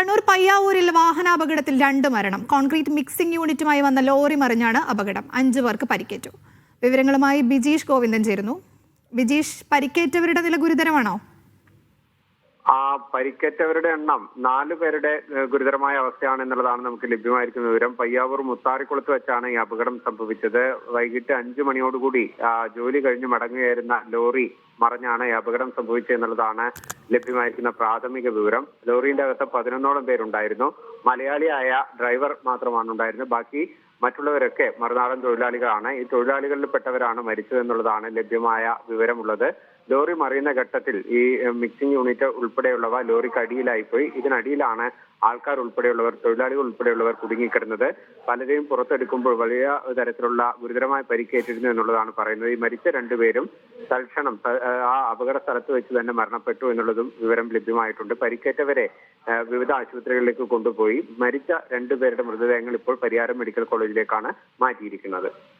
കണ്ണൂർ പയ്യാവൂരിൽ വാഹനാപകടത്തിൽ രണ്ട് മരണം. കോൺക്രീറ്റ് മിക്സിംഗ് യൂണിറ്റുമായി വന്ന ലോറി മറിഞ്ഞാണ് അപകടം. അഞ്ചു പേർക്ക് പരിക്കേറ്റു. വിവരങ്ങളുമായി ബിജീഷ് ഗോവിന്ദൻ ചേരുന്നു. ബിജീഷ് പരിക്കേറ്റവരുടെ നില ഗുരുതരമാണോ? ആ പരിക്കേറ്റവരുടെ എണ്ണം നാലു പേരുടെ ഗുരുതരമായ അവസ്ഥയാണ് എന്നുള്ളതാണ് നമുക്ക് ലഭ്യമായിരിക്കുന്ന വിവരം. പയ്യാവൂർ മുത്താറിക്കുളത്ത് വെച്ചാണ് ഈ അപകടം സംഭവിച്ചത്. വൈകിട്ട് അഞ്ചു മണിയോടുകൂടി ജോലി കഴിഞ്ഞ് മടങ്ങുകയായിരുന്ന ലോറി മറിഞ്ഞാണ് ഈ അപകടം സംഭവിച്ചത് എന്നുള്ളതാണ് ലഭ്യമായിരിക്കുന്ന പ്രാഥമിക വിവരം. ലോറിയുടെ അകത്ത് പതിനൊന്നോളം പേരുണ്ടായിരുന്നു. മലയാളിയായ ഡ്രൈവർ മാത്രമാണ് ഉണ്ടായിരുന്നത്. ബാക്കി മറ്റുള്ളവരൊക്കെ മറുനാടൻ തൊഴിലാളികളാണ്. ഈ തൊഴിലാളികളിൽ പെട്ടവരാണ് മരിച്ചത് എന്നുള്ളതാണ് ലഭ്യമായ വിവരമുള്ളത്. ലോറി മറിയുന്ന ഘട്ടത്തിൽ ഈ മിക്സിംഗ് യൂണിറ്റ് ഉൾപ്പെടെയുള്ളവ ലോറിക്ക് അടിയിലായിപ്പോയി ഇതിനടിയിലാണ് ആൾക്കാർ ഉൾപ്പെടെയുള്ളവർ തൊഴിലാളികൾ ഉൾപ്പെടെയുള്ളവർ കുടുങ്ങിക്കിടന്നത്. പലരെയും പുറത്തെടുക്കുമ്പോൾ വലിയ തരത്തിലുള്ള ഗുരുതരമായ പരിക്കേറ്റിരുന്നു എന്നുള്ളതാണ് പറയുന്നത്. ഈ മരിച്ച രണ്ടുപേരും തൽക്ഷണം ആ അപകട സ്ഥലത്ത് വെച്ച് തന്നെ മരണപ്പെട്ടു എന്നുള്ളതും വിവരം ലഭ്യമായിട്ടുണ്ട്. പരിക്കേറ്റവരെ വിവിധ ആശുപത്രികളിലേക്ക് കൊണ്ടുപോയി. മരിച്ച രണ്ടുപേരുടെ മൃതദേഹങ്ങൾ ഇപ്പോൾ പരിയാരം മെഡിക്കൽ കോളേജിലേക്കാണ് മാറ്റിയിരിക്കുന്നത്.